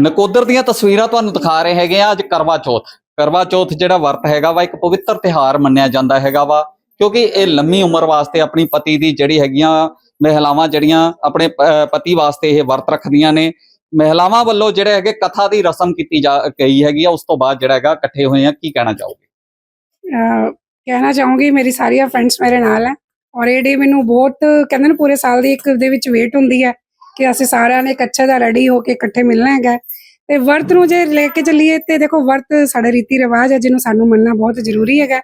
ਨਕੋਦਰ ਦੀਆਂ ਤਸਵੀਰਾਂ ਤੁਹਾਨੂੰ ਦਿਖਾ ਰਹੇ ਹੈਗੇ ਆ ਅੱਜ ਕਰਵਾ ਚੌਥ। ਕਰਵਾ ਚੌਥ ਜਿਹੜਾ ਵਰਤ ਹੈਗਾ ਵਾ, ਇੱਕ ਪਵਿੱਤਰ ਤਿਹਾਰ ਮੰਨਿਆ ਜਾਂਦਾ ਹੈਗਾ ਵਾ, ਕਿਉਂਕਿ ਇਹ ਲੰਮੀ ਉਮਰ ਵਾਸਤੇ ਆਪਣੀ ਪਤੀ ਦੀ ਜਿਹੜੀ ਹੈਗੀਆਂ ਮਹਿਲਾਵਾਂ ਜਿਹੜੀਆਂ ਆਪਣੇ ਪਤੀ ਵਾਸਤੇ ਇਹ ਵਰਤ ਰੱਖਦੀਆਂ ਨੇ। ਮਹਿਲਾਵਾਂ ਵੱਲੋਂ ਜਿਹੜੇ ਹੈਗੇ ਕਥਾ ਦੀ ਰਸਮ ਕੀਤੀ ਜਾ, ਗਈ ਹੈਗੀ ਆ, ਉਸ ਤੋਂ ਬਾਅਦ ਜਿਹੜਾ ਹੈਗਾ ਇਕੱਠੇ ਹੋਏ ਆ, ਕੀ ਕਹਿਣਾ ਚਾਹੋਗੇ? ਕਹਿਣਾ ਚਾਹੂੰਗੀ, ਮੇਰੀ ਸਾਰੀਆਂ ਫਰੈਂਡਸ ਮੇਰੇ ਨਾਲ ਹੈ, ਔਰ ਇਹ ਡੇ ਮੈਨੂੰ ਬਹੁਤ, ਕਹਿੰਦੇ ਨੇ ਪੂਰੇ ਸਾਲ ਦੀ ਇੱਕ ਦੇ ਵਿੱਚ ਵੇਟ ਹੁੰਦੀ ਹੈ। ਕਿ ਅਸੀਂ ਸਾਰਿਆਂ ਨੇ ਇੱਕ ਅੱਛਾ ਜਿਹਾ ਰੈਡੀ ਹੋ ਕੇ ਇਕੱਠੇ ਮਿਲਣਾ ਹੈਗਾ। ਤੇ ਵਰਤ ਨੂੰ ਜੇ ਲੈ ਕੇ ਚੱਲੀਏ ਤੇ ਦੇਖੋ ਵਰਤ ਸਾਡੇ ਰੀਤੀ ਰਿਵਾਜ ਹੈ ਜਿਹਨੂੰ ਸਾਨੂੰ ਮੰਨਣਾ ਬਹੁਤ ਜ਼ਰੂਰੀ ਹੈਗਾ।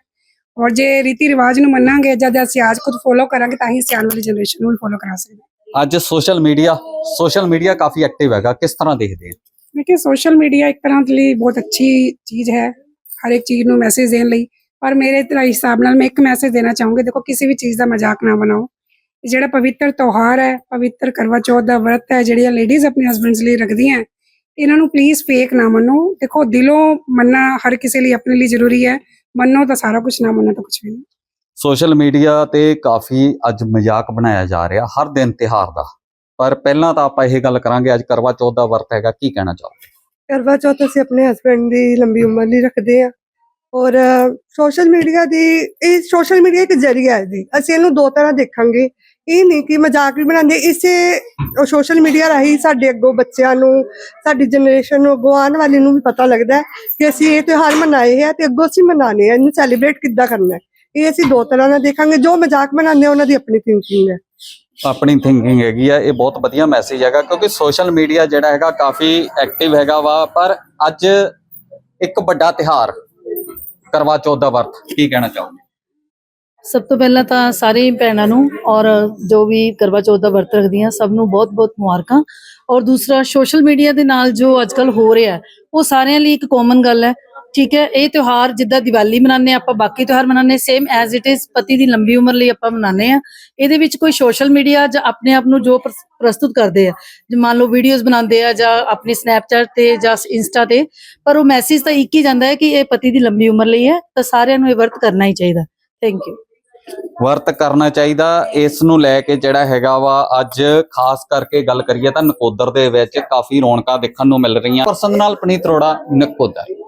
ਔਰ ਜੇ ਰੀਤੀ ਰਿਵਾਜ ਨੂੰ ਮੰਨਾਂਗੇ ਜਦ ਅਸੀਂ ਅੱਜ ਖੁਦ ਫੋਲੋ ਕਰਾਂਗੇ ਤਾਂ ਹੀ ਅਸੀਂ ਆਉਣ ਵਾਲੀ ਜਨਰੇਸ਼ਨ ਨੂੰ ਫੋਲੋ ਕਰਾ ਸਕਦੇ ਹਾਂ। ਅੱਜ ਸੋਸ਼ਲ ਮੀਡੀਆ ਸੋਸ਼ਲ ਮੀਡੀਆ ਕਾਫੀ ਐਕਟਿਵ ਹੈਗਾ। ਕਿਸ ਤਰ੍ਹਾਂ ਦੇਖਦੇ ਮੈਂ ਕਿਹਾ ਸੋਸ਼ਲ ਮੀਡੀਆ ਇੱਕ ਤਰ੍ਹਾਂ ਲਈ ਬਹੁਤ ਅੱਛੀ ਚੀਜ਼ ਹੈ ਹਰ ਇੱਕ ਚੀਜ਼ ਨੂੰ ਮੈਸੇਜ ਦੇਣ ਲਈ। ਪਰ ਮੇਰੇ ਤਰ੍ਹਾਂ ਹਿਸਾਬ ਨਾਲ ਮੈਂ ਇੱਕ ਮੈਸੇਜ ਦੇਣਾ ਚਾਹੂੰਗੀ ਦੇਖੋ ਕਿਸੇ ਵੀ ਚੀਜ਼ ਦਾ ਮਜ਼ਾਕ ਨਾ ਬਣਾਓ। ਇਹ ਜਿਹੜਾ ਪਵਿੱਤਰ ਤਿਉਹਾਰ ਹੈ ਪਵਿੱਤਰ ਕਰਵਾ ਚੌਥ ਦਾ ਵਰਤ ਹੈ ਜਿਹੜੀਆਂ ਲੇਡੀਜ਼ ਆਪਣੇ ਹਸਬੰਡਸ ਲਈ ਰੱਖਦੀਆਂ ਇਹਨਾਂ ਨੂੰ ਪਲੀਜ਼ ਫੇਕ ਨਾ ਮੰਨੋ। ਦੇਖੋ ਦਿਲੋਂ ਮੰਨਣਾ ਹਰ ਕਿਸੇ ਲਈ ਆਪਣੇ ਲਈ ਜ਼ਰੂਰੀ ਹੈ। ਮੰਨੋ ਤਾਂ ਸਾਰਾ ਕੁਝ ਨਾ ਮੰਨੋ ਤਾਂ ਕੁਝ ਵੀ ਨਹੀਂ। ਸੋਸ਼ਲ ਮੀਡੀਆ ਤੇ ਕਾਫੀ ਅੱਜ ਮਜ਼ਾਕ ਬਣਾਇਆ ਜਾ ਰਿਹਾ ਹਰ ਦਿਨ ਤਿਹਾਰ ਦਾ। ਪਰ ਪਹਿਲਾਂ ਤਾਂ ਆਪਾਂ ਇਹ ਗੱਲ ਕਰਾਂਗੇ ਅੱਜ ਕਰਵਾ ਚੌਥ ਦਾ ਵਰਤ ਹੈਗਾ ਕੀ ਕਹਿਣਾ ਚਾਹੋਗੇ? ਕਰਵਾ ਚੌਥ ਅਸੀਂ ਆਪਣੇ ਹਸਬੰਡ ਦੀ ਲੰਬੀ ਉਮਰ ਲਈ ਰੱਖਦੇ ਆ ਔਰ ਸੋਸ਼ਲ ਮੀਡੀਆ ਦੀ ਇਹ ਸੋਸ਼ਲ ਮੀਡੀਆ ਇੱਕ ਜ਼ਰੀਆ ਹੈ ਜੀ। ਅਸੀਂ ਇਹਨੂੰ ਦੋ ਤਰ੍ਹਾਂ ਦੇਖਾਂਗੇ। ਇਹ ਨਹੀਂ ਕਿ ਮਜ਼ਾਕ ਵੀ ਬਣਾਉਂਦੇ, ਇਸੇ ਸੋਸ਼ਲ ਮੀਡੀਆ ਰਾਹੀਂ ਸਾਡੇ ਅੱਗੋਂ ਬੱਚਿਆਂ ਨੂੰ, ਸਾਡੀ ਜਨਰੇਸ਼ਨ ਨੂੰ ਅੱਗੋਂ ਆਉਣ ਵਾਲੀ ਨੂੰ ਵੀ ਪਤਾ ਲੱਗਦਾ ਕਿ ਅਸੀਂ ਇਹ ਤਿਉਹਾਰ ਮਨਾਏ ਹੈ ਤੇ ਅੱਗੋਂ ਅਸੀਂ ਮਨਾਣੇ ਆ ਇਹਨੂੰ ਸੈਲੀਬ੍ਰੇਟ ਕਿੱਦਾਂ ਕਰਨਾ ਹੈ। ਇਹ ਅਸੀਂ ਦੋ ਤਰ੍ਹਾਂ ਨਾਲ ਦੇਖਾਂਗੇ, ਜੋ ਮਜ਼ਾਕ ਬਣਾਉਂਦੇ ਉਹਨਾਂ ਦੀ ਆਪਣੀ ਥਿੰਕਿੰਗ ਹੈ। ਆਪਣੀ ਥਿੰਕਿੰਗ ਹੈਗੀ ਆ, ਇਹ ਬਹੁਤ ਵਧੀਆ ਮੈਸੇਜ ਹੈਗਾ, ਕਿਉਂਕਿ ਸੋਸ਼ਲ ਮੀਡੀਆ ਜਿਹੜਾ ਹੈਗਾ ਕਾਫੀ ਐਕਟਿਵ ਹੈਗਾ ਵਾ, ਪਰ ਅੱਜ ਇੱਕ ਵੱਡਾ ਤਿਹਾਰ ਕਰਵਾ ਚੌਥ ਦਾ ਵਰਤ, ਕੀ ਕਹਿਣਾ ਚਾਹੋਗੇ? ਸਭ ਤੋਂ ਪਹਿਲਾਂ ਤਾਂ ਸਾਰੇ ਭੈਣਾਂ ਨੂੰ ਔਰ ਜੋ ਵੀ ਕਰਵਾ ਚੌਥ ਦਾ ਵਰਤ ਰੱਖਦੀਆਂ, ਸਭ ਨੂੰ ਬਹੁਤ-ਬਹੁਤ ਮੁਬਾਰਕਾਂ। ਔਰ ਦੂਸਰਾ ਸੋਸ਼ਲ ਮੀਡੀਆ ਦੇ ਨਾਲ ਜੋ ਅੱਜਕੱਲ ਹੋ ਰਿਹਾ ਉਹ ਸਾਰਿਆਂ ਲਈ ਇੱਕ ਕਾਮਨ ਗੱਲ ਹੈ। ਠੀਕ ਹੈ, ਇਹ ਤਿਉਹਾਰ ਜਿੱਦਾਂ ਦੀਵਾਲੀ ਮਨਾਉਂਦੇ ਹਾਂ, ਆਪਾਂ ਬਾਕੀ ਤਿਉਹਾਰ ਮਨਾਉਂਦੇ ਸੇਮ ਐਜ਼ ਇਟ ਇਜ਼ ਪਤੀ ਦੀ ਲੰਬੀ ਉਮਰ ਲਈ ਆਪਾਂ ਮਨਾਉਂਦੇ ਆ ਇਹਦੇ ਵਿੱਚ ਕੋਈ ਸੋਸ਼ਲ ਮੀਡੀਆ ਜਾਂ ਆਪਣੇ ਆਪ ਨੂੰ ਜੋ ਪ੍ਰਸਤੁਤ ਕਰਦੇ ਆ, ਜੇ ਮੰਨ ਲਓ ਵੀਡੀਓਜ਼ ਬਣਾਉਂਦੇ ਆ ਜਾਂ ਆਪਣੀ ਸਨੈਪਚੈਟ ਤੇ ਜਾਂ ਇੰਸਟਾ ਤੇ, ਪਰ ਉਹ ਮੈਸੇਜ ਤਾਂ ਇੱਕ ਹੀ ਜਾਂਦਾ ਹੈ ਕਿ ਇਹ ਪਤੀ ਦੀ ਲੰਬੀ ਉਮਰ ਲਈ ਹੈ, ਤਾਂ ਸਾਰਿਆਂ ਨੂੰ ਇਹ ਵਰਤ ਕਰਨਾ ਹੀ ਚਾਹੀਦਾ। ਥੈਂਕ ਯੂ ਵਰਤ ਕਰਨਾ ਚਾਹੀਦਾ। ਇਸ ਨੂੰ ਲੈ ਕੇ ਜਿਹੜਾ ਹੈਗਾ ਵਾ, ਅੱਜ ਖਾਸ ਕਰਕੇ ਗੱਲ ਕਰੀਏ ਤਾਂ ਨਕੋਦਰ ਦੇ ਵਿੱਚ ਕਾਫੀ ਰੌਣਕਾਂ ਦੇਖਣ ਨੂੰ ਮਿਲ ਰਹੀਆਂ। ਪਰਸਨ ਨਾਲ ਪਨੀਤ ਰੋੜਾ ਨਕੋਦਰ।